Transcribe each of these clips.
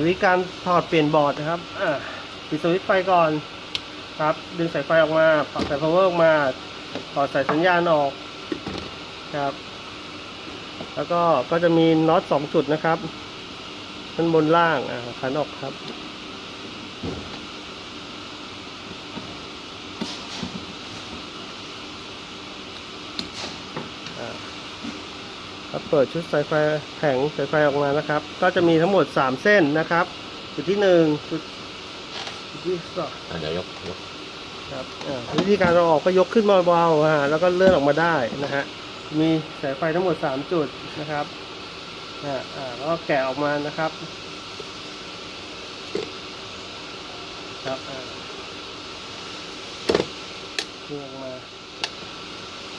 วิธีการถอดเปลี่ยนบอร์ดนะครับปิดสวิตช์ไฟก่อนครับ ดึงสายไฟออกมาปรักสาย power ออกมาถอดสายสัญญาณออกครับ แล้วก็ก็จะมีน็อตสองจุดนะครับด้านบนล่างอ่าขันออกครับ ครับเปิดชุดสายไฟแผงสายไฟออกมานะครับ ก็จะมีทั้งหมด 3 เส้นนะครับ จุดที่1จุดจุดที่สองอะเดี๋ยวยกยกครับอ่าวิธีการเราออกก็ยกขึ้นมาเบาๆอ่าแล้วก็เลื่อนออกมาได้นะฮะมีสายไฟทั้งหมด 3 จุดนะครับอ่าอ่าแล้วก็แกะออกมานะครับครับอ่าดึงออกมา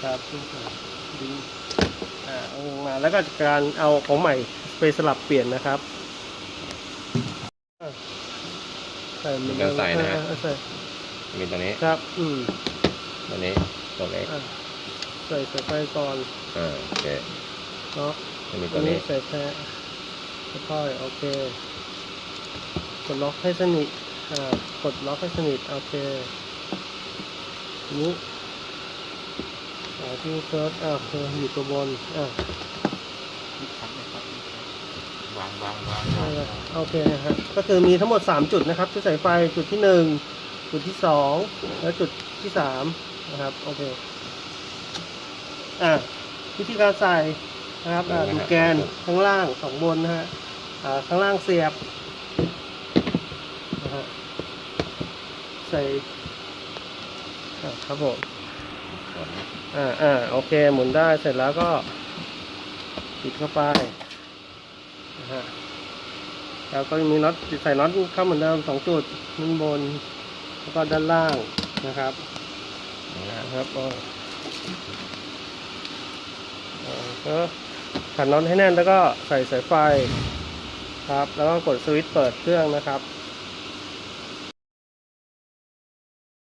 ครับ ดึงออกดึงอ่าเอาลงมาแล้วก็การเอาของใหม่ไปสลับเปลี่ยนนะครับอ่าใส่มีการใส่นะฮะอ่าใส่มีตัวนี้ครับ อืมตัวนี้ตัวเล็กอ่าใส่สายไฟก่อนอ่าโอเคเนาะจะมีตัตัววนี้นี้ใส่แค่ค่อยๆโอเคกดล็อกให้สนิทอ่ากดล็อกให้สนิทโอเคทีนี้อ่า ที่เฟิร์สอ่าโอเคอยู่ตัวบนอ่าวางวางวางได้แล้วโอเคนะฮะก็คือมีทั้งหมด 3 จุดนะครับจุดสายไฟจุดที่ 1 จุดที่ 2 และจุดที่ 3 นะครับโอเคอะวิธีการใส่นะครับอะดูแกนข้างล่างสองบนนะฮะอ่าข้างล่างเสียบนะฮะใส่อะครับผม อ่าอ่าโอเค หมุนได้เสร็จแล้วก็ปิดเข้าไปนะฮะแล้วก็มีน็อตใส่น็อตเข้าเหมือนเดิมสองจุดด้านบน แล้วก็ด้านล่างนะครับนะครับก็เออก็ขันน็อตให้แน่นแล้วก็ใส่สายไฟครับ แล้วก็กดสวิตช์เปิดเครื่องนะครับ